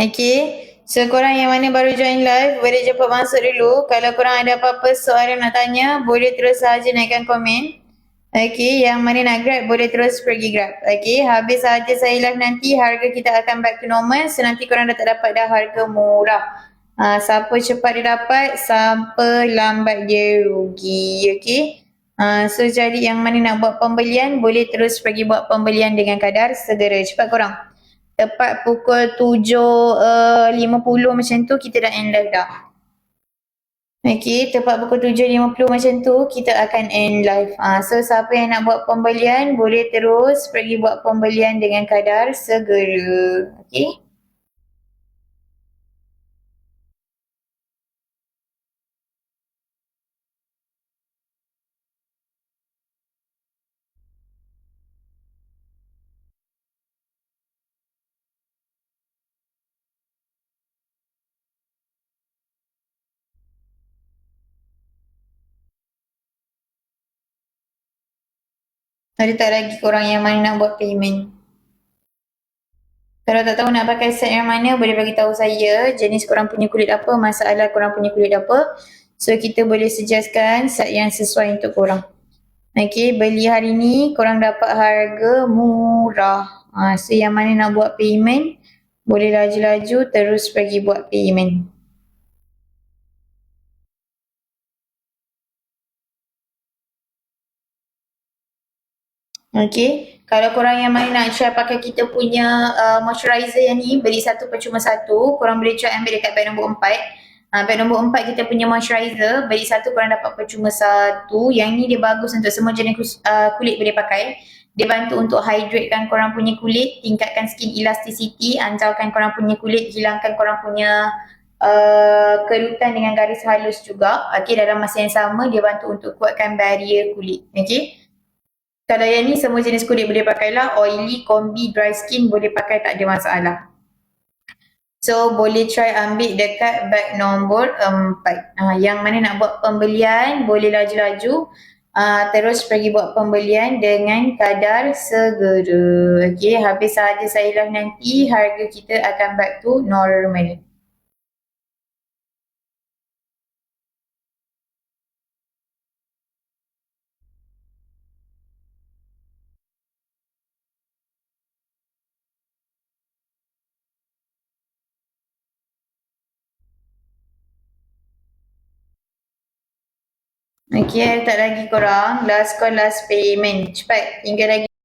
Okay. So korang yang mana baru join live boleh cepat masuk dulu. Kalau korang ada apa-apa soalan nak tanya boleh terus saja naikkan komen. Okay, yang mana nak grab boleh terus pergi grab. Okay, habis saja saya live nanti harga kita akan back to normal. So nanti korang dah tak dapat dah harga murah. Ha, siapa cepat dia dapat, siapa lambat dia rugi. Okay. Ha, so jadi yang mana nak buat pembelian boleh terus pergi buat pembelian dengan kadar segera. Cepat korang. Tepat pukul 7.50 uh, macam tu kita dah end live dah. Okay, tepat pukul 7.50 macam tu, kita akan end live. Uh, so, siapa yang nak buat pembelian, boleh terus pergi buat pembelian dengan kadar segera. Okay. Ada tak lagi korang yang mana nak buat payment? Kalau tak tahu nak pakai set yang mana, boleh bagi tahu saya jenis korang punya kulit apa, masalah korang punya kulit apa. So kita boleh suggestkan set yang sesuai untuk korang. Okay, beli hari ni korang dapat harga murah. Ha, so yang mana nak buat payment, boleh laju-laju terus pergi buat payment. Okay, kalau korang yang mana nak try pakai kita punya uh, moisturizer yang ni, beli satu percuma satu, korang boleh try ambil dekat bag nombor empat. Uh, bag nombor empat kita punya moisturizer, beli satu korang dapat percuma satu. Yang ni dia bagus untuk semua jenis uh, kulit boleh pakai. Dia bantu untuk hydratekan korang punya kulit, tingkatkan skin elasticity, ancaukan korang punya kulit, hilangkan korang punya uh, kerutan dengan garis halus juga. Okay, dalam masa yang sama dia bantu untuk kuatkan barrier kulit. Okay. Kalau yang ni semua jenis kulit boleh pakai lah. Oily, combi, dry skin boleh pakai tak ada masalah. So boleh try ambil dekat bag nombor 4. Uh, yang mana nak buat pembelian boleh laju-laju. Uh, terus pergi buat pembelian dengan kadar segera. Okay, habis sahaja saya live nanti harga kita akan back to normal. Okay, tak lagi korang. Last call, last payment. Cepat, tinggal lagi.